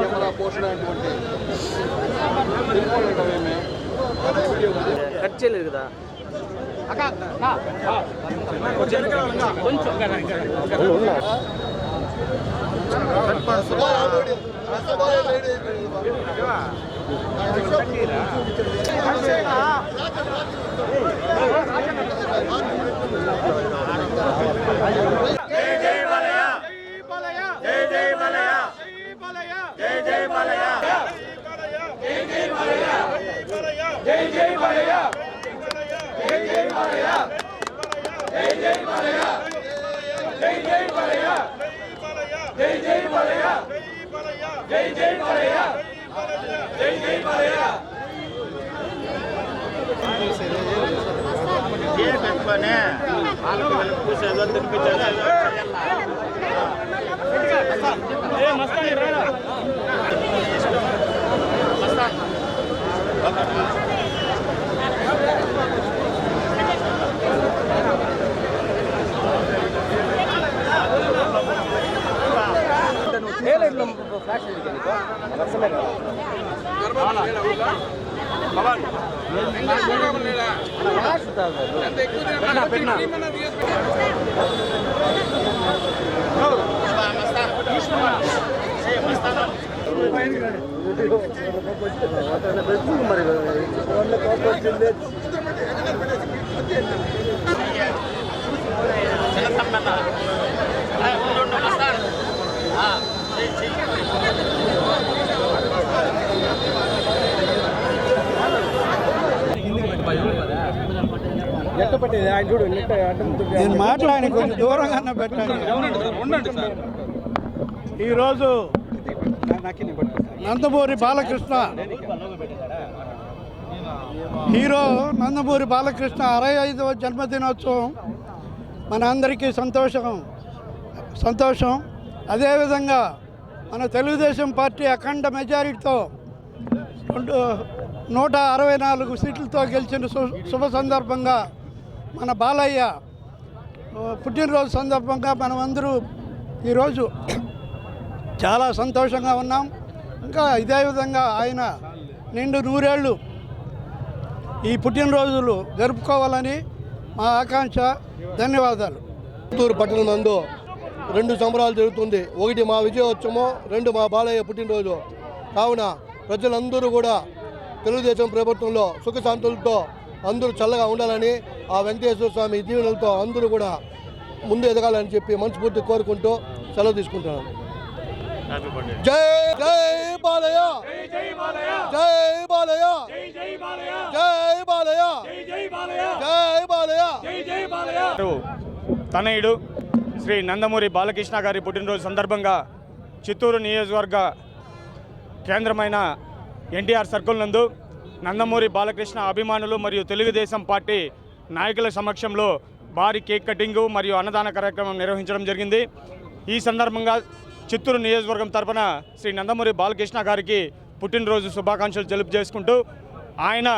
Camera cut చేయలేదు కదా కొంచెం జై జై అయిపోయింది. పెట్టుకొని వాళ్ళకి వీళ్ళకి పూసేదో తినిపించేదో ఏదో ఫ్లాష్ మరి నేను మాట్లాడి కొంచెం దూరంగా పెట్టండి. ఈరోజు నందమూరి బాలకృష్ణ హీరో నందమూరి బాలకృష్ణ అరవై ఐదవ జన్మదినోత్సవం. మన అందరికీ సంతోషం. సంతోషం. అదేవిధంగా మన తెలుగుదేశం పార్టీ అఖండ మెజారిటీతో రెండు నూట అరవై నాలుగు సీట్లతో గెలిచిన శు- శుభ సందర్భంగా మన బాలయ్య పుట్టినరోజు సందర్భంగా మనమందరూ ఈరోజు చాలా సంతోషంగా ఉన్నాం. ఇంకా ఇదే విధంగా ఆయన నిండు నూరేళ్ళు ఈ పుట్టినరోజులు జరుపుకోవాలని మా ఆకాంక్ష. ధన్యవాదాలు. చిత్తూరు పట్టణం నందు రెండు సంబరాలు జరుగుతుంది. ఒకటి మా విజయోత్సవం రెండు మా బాలయ్య పుట్టినరోజు. కావున ప్రజలందరూ కూడా తెలుగుదేశం ప్రభుత్వంలో సుఖశాంతులతో అందరూ చల్లగా ఉండాలని ఆ వెంకటేశ్వర స్వామి దీవెనలతో అందరూ కూడా ముందు ఎదగాలని చెప్పి మనస్ఫూర్తి కోరుకుంటూ సెలవు తీసుకుంటున్నాను. జై జై బాలయ్య! జై బాలయ్య! జై బాలయ్య! జై బాలయ్య! తనయుడు శ్రీ నందమూరి బాలకృష్ణ గారి పుట్టినరోజు సందర్భంగా చిత్తూరు నియోజకవర్గ కేంద్రమైన ఎన్టీఆర్ సర్కిల్ నందు నందమూరి బాలకృష్ణ అభిమానులు మరియు తెలుగుదేశం పార్టీ నాయకుల సమక్షంలో భారీ కేక్ కటింగు మరియు అన్నదాన కార్యక్రమం నిర్వహించడం జరిగింది. ఈ సందర్భంగా చిత్తూరు నియోజకవర్గం తరపున శ్రీ నందమూరి బాలకృష్ణ గారికి పుట్టినరోజు శుభాకాంక్షలు తెలుపు చేసుకుంటూ ఆయన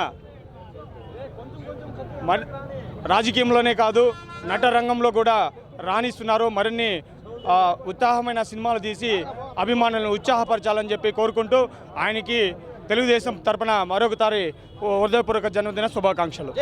రాజకీయంలోనే కాదు నట రంగంలో కూడా రాణిస్తున్నారు. మరిన్ని ఉత్సాహమైన సినిమాలు తీసి అభిమానులను ఉత్సాహపరచాలని చెప్పి కోరుకుంటూ ఆయనకి తెలుగుదేశం తరపున మరొకసారి హృదయపూర్వక జన్మదిన శుభాకాంక్షలు.